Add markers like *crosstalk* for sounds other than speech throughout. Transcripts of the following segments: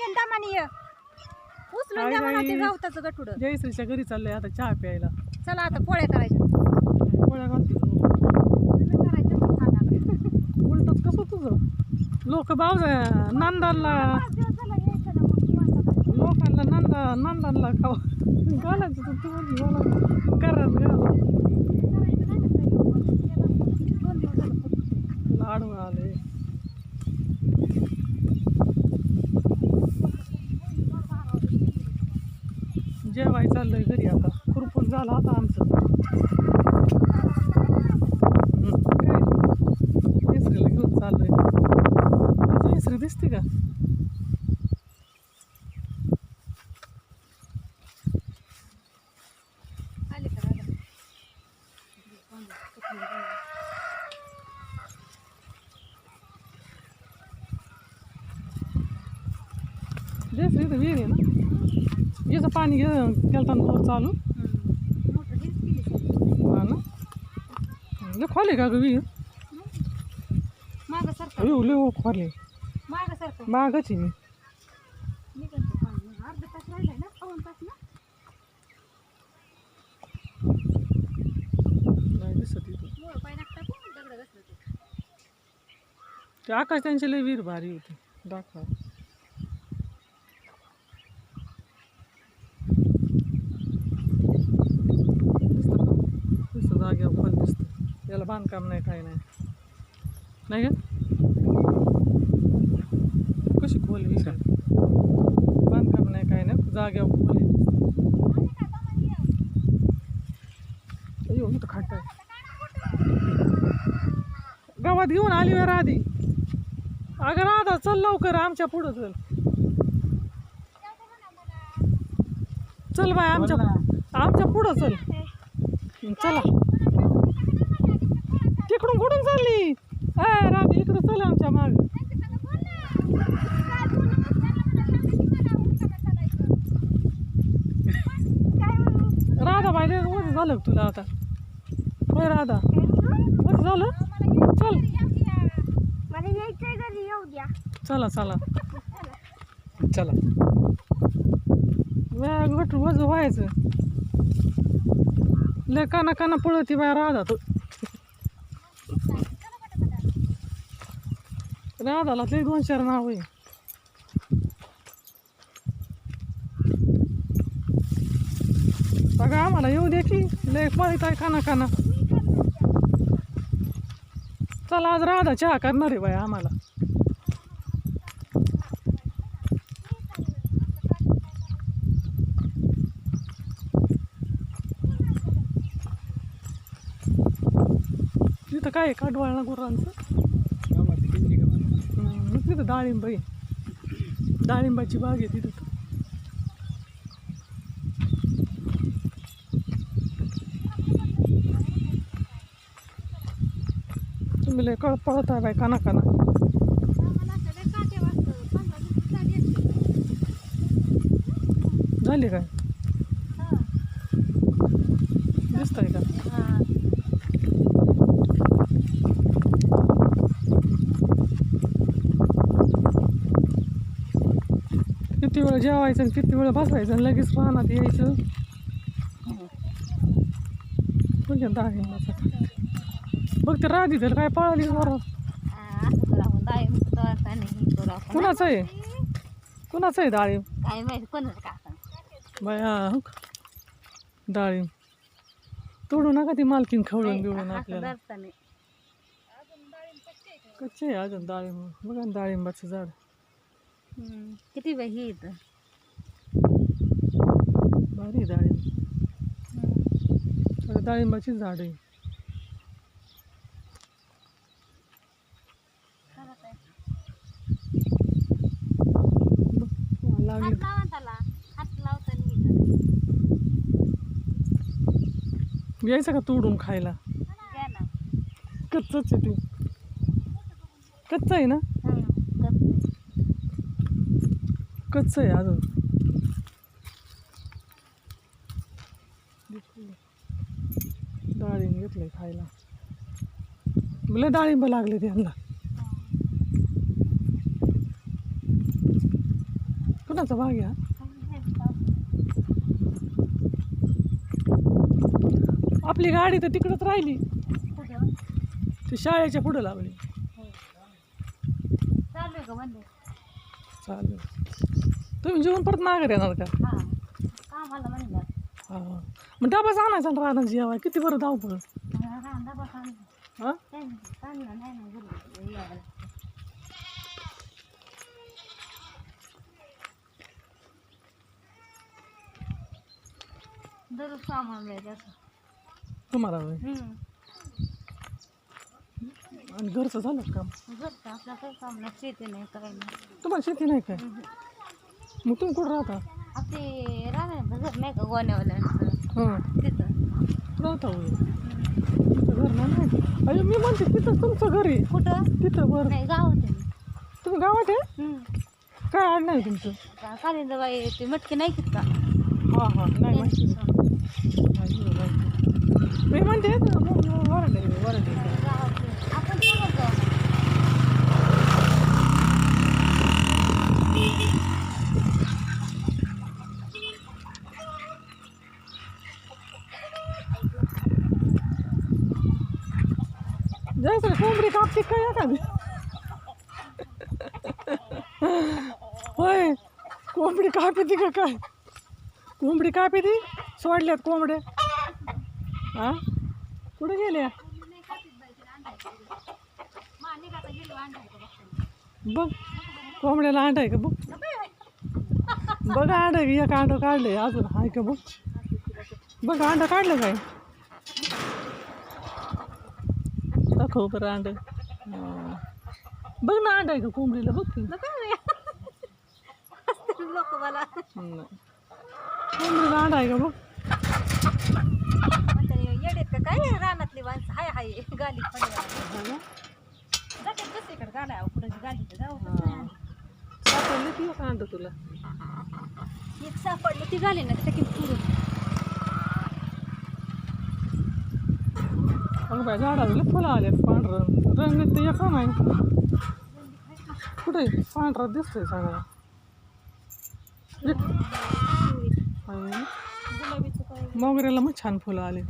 घेऊन दमानी ये उचलून द्या म्हणा ते. गवताचं गटुड जयश्रीच्या घरी चाललंय आता चहा प्यायला चला आता पोळ्या करायच्या पोळ्या घालते तुम्ही करायच्या मी खाणार. उलटच कसं तुझं लोक बावजा नंदानला पाच दिवस झालं यायचं ना मग आता. लोकांना नंदा नंदानला खाऊ घालायचं तर तू म्हणली मला करायचं नाही ना. दोन दिवस झालं. लाडू आले जेवाय चाललंय घरी आता. खुरपून झाला आता आमचं. हम्म, काय? जयश्रीला घेऊन चाललोय. इसरी दिसते का आले का दादा? जयश्री तर विहीर आहे ना याचं पाणी घे केलं बोर चालू. हा ना? लय खोले का ग विहीर? मागं सरका लय खोले मागं सरका मागच आहे मी. निघाल ते पाणी. अर्धा तास राहिलाय ना तास ना नाही दिसत इथं. मोळ पाय दगड घसरत ते. आकाश त्यांचे लय विहीर भारी होती. दाखवा दिसतं का? दिसतं जागेवर खोल दिसतं. याला बांधकाम नाही काही नाही. नाही का? कशी खोल? बांधकाम नाही काही नाही. जागेवर खोल इथं खड्डा आहे. गावात घेऊन आली वेळ आधी अगं राधा चल लवकर आमच्या पुढं चल. चल बाय आमच्या आमच्या पुढं चल. चला. कुठून कुठून चालली? अय राधी इकडं चल आमच्या माग. राधा बाई वज झालं तुला आता? होय राधा. वज झालं? चल. चला चला. चला. वेळ घट वज व्हायचं. लय काना काना पळती बाय राधा तू. राधाला ते दोन चार नाव आहे. बघा आम्हाला येऊ दे की लय पळत आहे काना काना चला आज राधा चहा करणार आहे बाय आम्हाला. तिथं काय आहे काढवाळला गुरांचं? तिथं डाळिंब आहे. डाळिंबाची बाग आहे तिथं. तुम्ही लय कळ पळत आहे बाय काना काना झाली काय दिसतंय का किती वेळ जेवायचं आणि किती वेळ बसायचं आणि लगेच पाहण्यात यायचं. म्हणजे डाळिंबाचं बघ ते राधी तर काय पळाली बरं कुणाचं आहे? कुणाचं आहे डाळिंब काय माहिती कोणाचं का? बाया हो? डाळिंब तोडू नका ती मालकीन खवळून बिवळून आपल्याला. कच्चे आहे अजून डाळिंब बघा डाळिंबाचं झाड. किती बाई ही इथं. भारी डाळिंब आता डाळिंबाची झाड. आहे यायचं का तोडून खायला? कच्चच आहे ते. कच्चं आहे ना? कच्चं आहे अजून. डाळिंब घेतलंय खायला. मला डाळिंब लागले त्यांना कुणाचा भाग आहे हा? आपली गाडी तर तिकडंच राहिली. ती शाळेच्या पुढं लावली आहे चालेल तुम्ही जेवण परत नागर येणार का हा कामाला म्हणलं हा मग डबाच आणायचा ना राहणार जेवाय. किती बरं धावपळ. हां नाही दररोज सामान असं तुम्हाला होय. आणि घरचं झालं का काम? घरचं आपलं काही काम नाही शेती नाही काय नाही तुम्हाला शेती नाही काय? मग तुम्ही कुठं राहता? राहणार घर नाही का गोण्यावाल्यांचं? हां. तिथं. तुमचं घर नाही नाही अरे मी म्हणते तिथं तुमचं घर आहे. कुठं? तिथं बरं नाही गावात आहे. तुम्ही गावात आहे? हम्म. काय आड नाही तुमचं? का- कालिंदबाई ते मटके नाही घेत का? हां हां नाही माहिती. नाही, नाही माहिती. मी म्हणते वरडे वरडे. गावात आहे. आपण जाऊ जायचं कोंबडी कापते काय होय कोंबडी कापते का काय? कोंबडी कापते सोडल्यात कोंबड्या. हा? कुठे गेल्या? बघ कोंबड्याला अंड आहे का बघ? बघ अंड आहे एक अंड काढले अजून. आहे का बघ? बघ अंड काढलं काय? दाखव बरं अंड. बघ ना अंड आहे का कोंबडीला बघ की. लोक मला. कोंबडीला अंड आहे का बघ? येडेत का काय? रानातली माणसं हाय हाय गाली फळी जाते दुसरीकडे आहे, कुठं गाली तर जाऊ. सापडली ती अंड तुला. एक सापडली ती गाली ना त्याची पुरून. मग बाय झाडाला फुलं आलेत पांढरं. रंग ते एक नाही. कुठे? पांढरा दिसतोय सगळा. आहे. मोगऱ्याला मग छान फुलं आले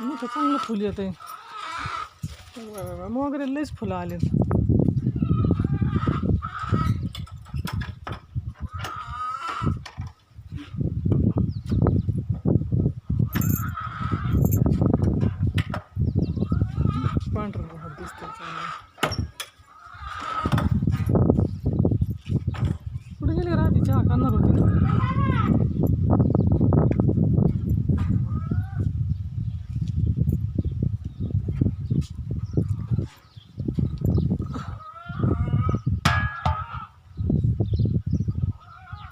मग चांगलं फुल येत आहे मोगऱ्याला लईच फुलं आले पांढरं बहर दिसतंय चांगलं कुठे गेली राहते चहा करणार होती ना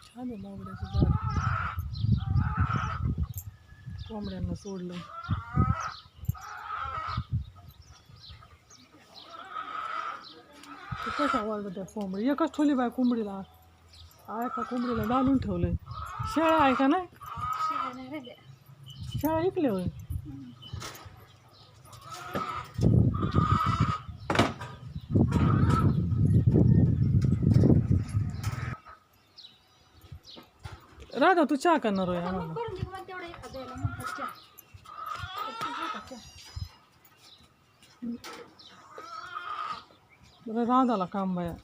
छान आहे मोगऱ्याचं झाड कोंबड्यांना सोडलं. ते कशा वाढलं त्या कोंबडी एकच ठेवली बाय कोंबडीला. ऐका कोंबडीला डालून ठेवलंय. शेळ्या आहे का नाही? शेळ्या ऐकले होय. राधा तू चहा करणार होय आम्हाला करून दे मला तेवढं एखादं द्यायला म्हणतात चहा. तर तू घेता चहा. बरं राधाला काम बाया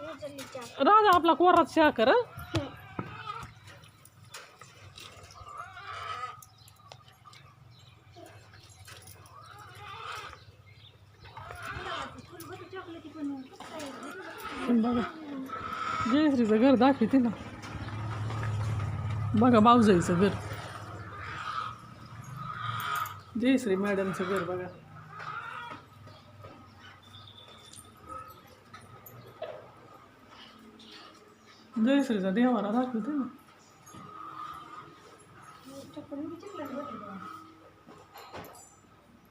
हे जल्ली चहा. राधा आपला कोरात चहा कर हं? चॉकलेटी पण पण बघा जयश्रीचं घर दाखवते ना बघा बावजाईचं घर जयश्री मॅडमचं घर बघा. जयश्रीचा देवारा दाखवते ना.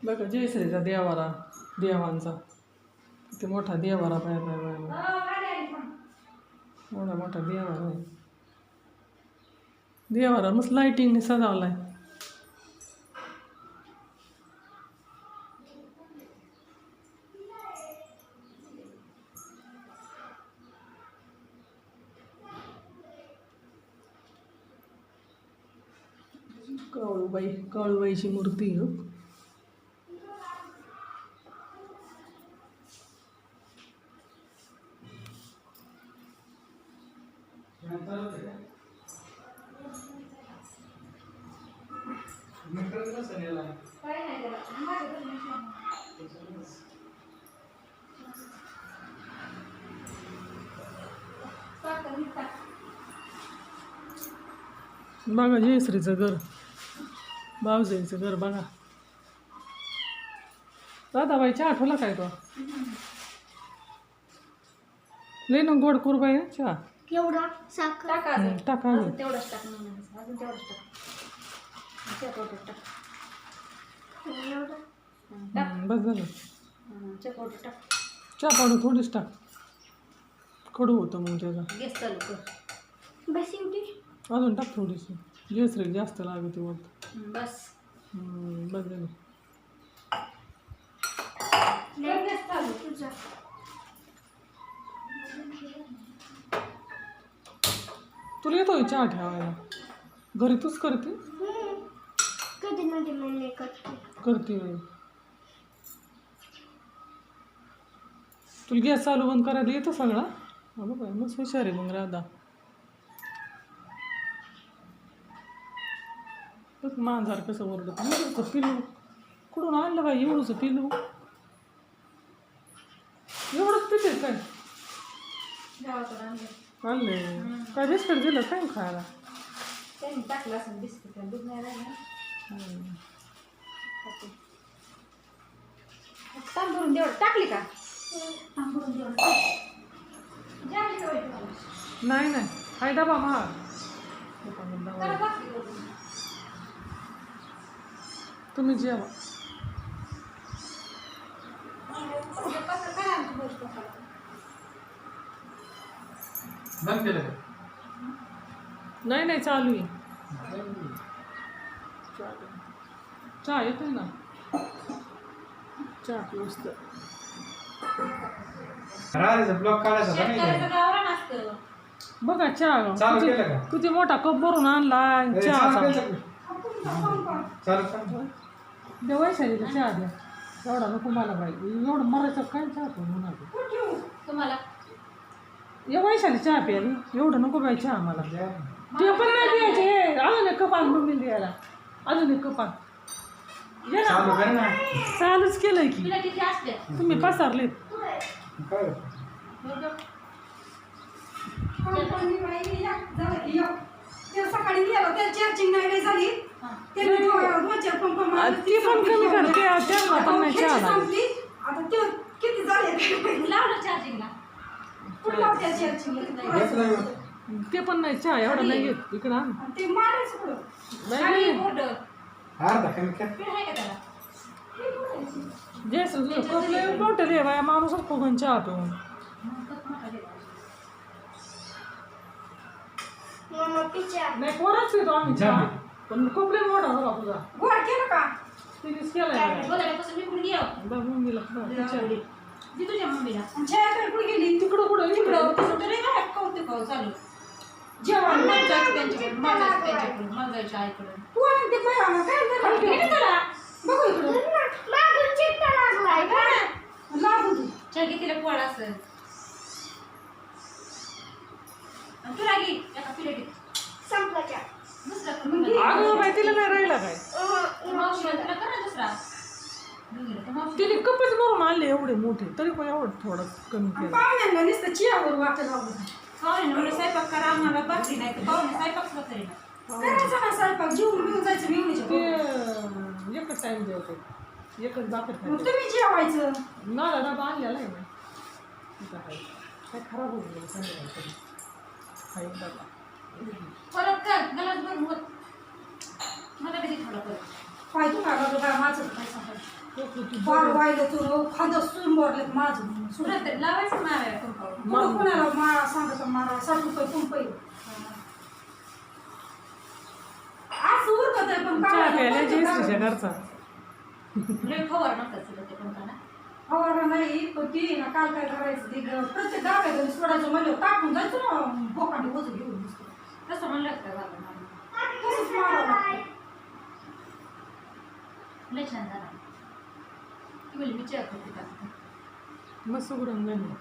बघा जयश्रीचा देवारा देवांचा. ते मोठा देवारा पाय पाय पाय. एवढा मोठा देवारा आहे. देवाला मस्त लायटिंगने सजावला आहे काळूबाई काळूबाईची मूर्ती आहे हो. बघा जयश्रीचं घर बावजाईचं घर बघा. दादाबाई चहा ठेवला काय तो? लय ना गोड कुरबाई हं, चहा. साखर? टाका अजून. टाका अजून. अजून तेवढंच टाक म्हणून. अजून तेवढंच टाक. चकोट टाक. एवढा हं, टाक. हं, बस झालं. हं, टाक. चहा पावडर थोडीच टाक. कडू होतं मग त्याचा. गॅस चालू कर. बस एवढी? अजून टाक थोडीशी. जयश्री जास्त लागते वरती. बस. तुला येतो चहा ठेवायला. घरी तूच करते. कधी नदी मम्मी करते. करते. तुला गॅस चालू बंद करायला येतं सगळा? बघा मग हुशार आहे मग राधा. बघ मांजार कसं ओरडत? एवढंच पिल्लू कुठून आणलं बाई एवढंच पिल्लू एवढंच पिते काय आणलं काय बिस्किट दिलं काय खायला? त्यांनी टाकलं असं बिस्किट. दूध नाही राहिलं. टाकली का? नाही नाही. हाय डबा महाग दुकानात डबा. करा बाकी करून. तुम्ही जेवा. बंद केलं का नाही नाही चालू आहे चहा येतोय ना चहा मस्त राहायचं ब्लॉक काढायचा होता नाही शेतकऱ्याचं का? गावरान असतं. बघा चहा चालू किती- केलं का? किती मोठा कप भरून आणला चालू चहा केलं का? चालू चालू द्या वैशालीला चहा द्या. एवढा नको मला बाई. एवढं मरायचं काय चहा तो म्हणा तुम्हाला? ये वैशाली चहा प्याली एवढं नको बाई चहा मला. द्या. ते पण नाही द्यायचे अजून एक कपाल मम्मी द्यायला. अजून एक कपाल ये ना. चालू कर ना. चालूच केलंय की. तिला किती असते तुम्ही पसारले काय? होतं? ते सकाळी गेलो त्या चार्जिंग नाही झाली. ते पंप मारले. ती पण कमी करते पण नाही चहा खेची लागत. संपली. आता ते किती झाले? लावलं चार्जिंगला चार्जिंग? ते पण नाही चहा एवढा नाही घेत इकडं आण. ते मारायचं कुठं? नाही आणि नाही. बोर्ड. अर्धा कमी कर पीठ आहे का त्याला? जे मोठे रे बाया माणूसच फुगून चहा पिऊन मम्मा पिच्या नाही कोणाच पितो आम्ही चहा. पण कपले मोठा झाला तुझा. गोड केलं का? तिनेच केलाय. बोलायपासून मी कुठे गेलो बघ मम्मीला बघ, चहा. ती तुझ्या मम्मीला. आणि छाया कुठे गेली? तिकडं कुठं? तिकडं. तरी काय कौतुक हो चालू. जेवण मला जायचं त्यांच्याकडे मला जायचं त्यांच्याकडे मला जायचं आईकडे तू आणि ते बया काय झालं? तुला? बघू इकडं. मागून चिट्टा लागलाय लागू तू चल तिला पोळ असेल आणि तुला घे एका प्लेटीत संपलाच्या दुसरा अगं बाई तिला नाही राहिला काय? ना तिने कपच भरून आणले एवढे मोठे तरी पण एवढं थोडं कमी केलं. पाहुण्यांना नुसतं चियावर वाटत लावलं पाहुणे म्हणलं स्वयंपाक करा आम्हाला नाही तर पाहुणे स्वयंपाक सुद्धा तरी करायचं ना स्वयंपाक जेवून घेऊन जायचं एकच टाइम जेवते. एकच तुम्ही जेवायचं. डबा आणलेला आहे ना काय खराब परत कर गलास भरून होत मला कधी थोडं कर पाय काय बघ काय माझं काय सांगायचं? बाळ वाहिलं तू खांदा सून मोडलं माझं. सुरत लावायचं मारायला कुंपावर कुठं कुणाला मारा सांगत मारा साठ रुपये पंप आहे करून चहा प्यायला जयश्रीच्या का? घरचा? लय फवार नका तुला ते पण का ना फवारा नाही पण ती ना काल काय करायचं ती ग- प्रत्येक गावात सोडायचं म्हणलं टाकून जायचं ना बोकांडी वजन घेऊन. तसं म्हणलं का बाबा? तसंच मारावं लागतं. लय छान झाला ती बोलली मी चहा करते का मस्त उघडून झाली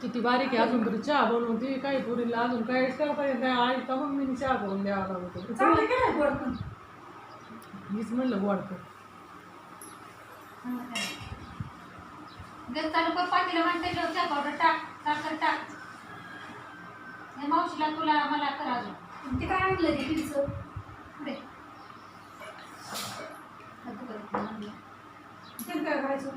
किती बारीक आहे अजून तरी चहा बनवते काही पुरीला अजून काय करता येत नाही आई का मम्मीने चहा करून द्यावा लागत. चांगलं गोड पण. मीच म्हणलं गोड कर. गॅस चालू कर मांड त्याच्यावर चहा पावडर टाक साखर टाक. हे मावशीला तुला मला कर अजून. ते काय आणलं ते पिढीचं पुढे. ते काय करायचं?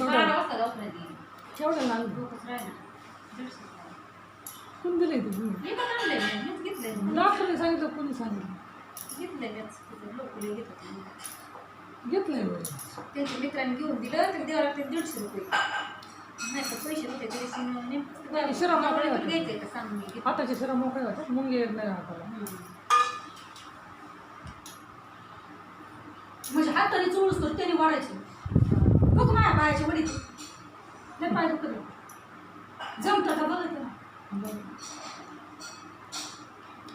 बारा वाजता जाऊन नाही ती. केवढं लागलं डोकंच राहिलं. दीडशे रुपये. कोण दिलंय तुम्ही मी पण आणलंय मी. मीच घेतलंय. डॉक्टरने सांगितलं कोणी सांगितलं घेतलंय मीच. तिथं लोकं घेतात म्हणून. घेतलंय बरं. त्यांच्या मित्रांनी घेऊन दिलं तर द्यावं लागते दीडशे रुपये नाही तर पैसे होते तरी सिनेमा नेमकं बरं, शिरा मोकळा मोकळे होता. घ्यायचंय का सांग मी घेते. हाताचे शिरा मोकळे होतात मुंगे येत नाही हाताला हम्म. म्हणजे हाताने चोळूस तर त्याने वाढायचं बघ माझ्या पायाची वडी लय पाय दुखत जमतं का बघत बरं.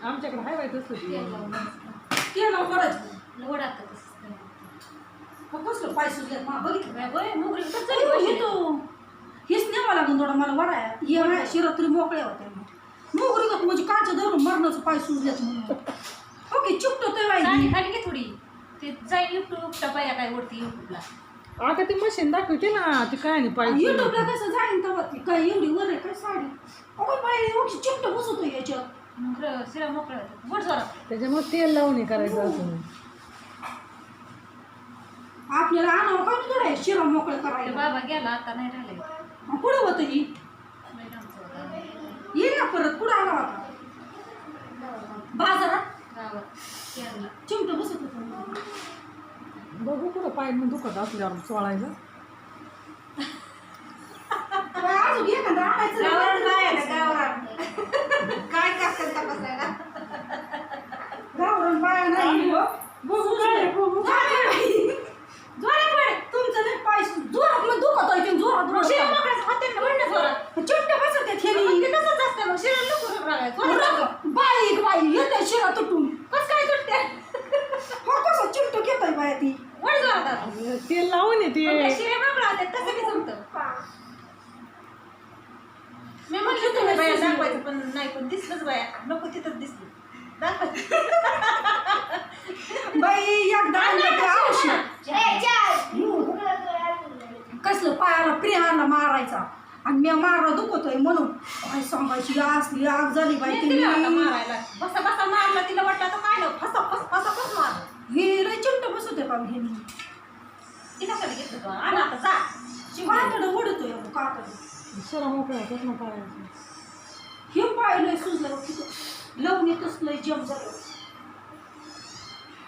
आमच्याकडे हाय बाई तसलं ते. लावून मस्त. ते नाव करायचं लवड आता तसंच करायचं. मग कसलं पाय सुजल्यात मा बघितलं बाय, बाय, मोकळी कसं तरी हे बशी? तो हेच न्यावा लागून थोडा मला वडाया हे माझ्या शिरात तरी मोकळ्या होत्या मोकळी गत म्हणजे काच धरून मरणाचं पाय सुजल्यात म्हणून. ओके चुकतो ते खाली घे थोडी. ते जाईल युट्यूब उपटा पाया काय वरती युट्यूबला आता ती मशीन दाखवते ना ती काय नाही पाहिजे युट्यूबला कसं जाईन तेव्हा? ती काय एवढी वर आहे काय साडी? अगो बाई एवढी चिमट बसतो याच्यात. मग शिरा मोकळा होता. वड जोरात त्याच्यामुळे तेल लावून हे करायचं असं. आपल्याला आणावं काय नाही करायचं शिरा मोकळं ते करायला. बाबा गेला आता नाही राहिले पुढे होतं ही. ये ना परत पुढे आला होता बाजारात चिमट बसत होतं बघू कुठं पाय मग दुखत असल्यावर अजून एखादं आणायचं. गावरान ना, गावरान. *laughs* काय करतात तपासायला गावरान बाया नाही हो. बघू काय बघू जोरात बाई. जोरात बाई. तुमचं नाही पाय सु- जोरात मग दुखत आहे ते जोरात मग जोरात. शिरा मोकळाच होते ना, म्हणलं जोरात. चिमटे बसत आहेत ह्यानी. मग ते तसंच असतं मग शिरा नको राहायचं. जोरात रग, नको. बाई बाई येते शिरा तुटून कसं काय तुटते हो कसं चिमट घेत आहे बाया ती वड जोरात आता. तेल लावून येते मग ते शिरे मोकळा होते तसं बी जमतं मी म्हटलं तुम्ही बाया दाखवायचं पण नाही पण दिसलंच बाया नको तिथंच दिसलं दाखवायचं बाई एकदा आणलं ते औषध ए, चाल. तुला तो आणलं. कसलं पायाला प्रियाला मारायचा आणि मी मारला दुखतोय म्हणून. काय सांगायची असली आग झाली बाई नाही ती. तिला मारायला. बसा बसा मारला तिला वाटलं आता काय नाही. फसा फस फसा फस मार. हे लय चिमट बसत का हे ती कशाला घेतलं तू? आण आता जा. कातड ओढतोय कातड शिरा मोकळ्या होतात ना पायाचं हे पाय लय सुजलं लावून येतच लय जम झालं.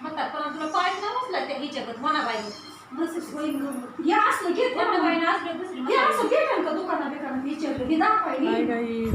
म्हणतात पण तुला पाय नाही बसला त्या हिच्यागत म्हणा बसच होईल. हे असलं घेत हे असं भेटेल का दुकाना बिकाना विचारलं हे दाखवायला नाही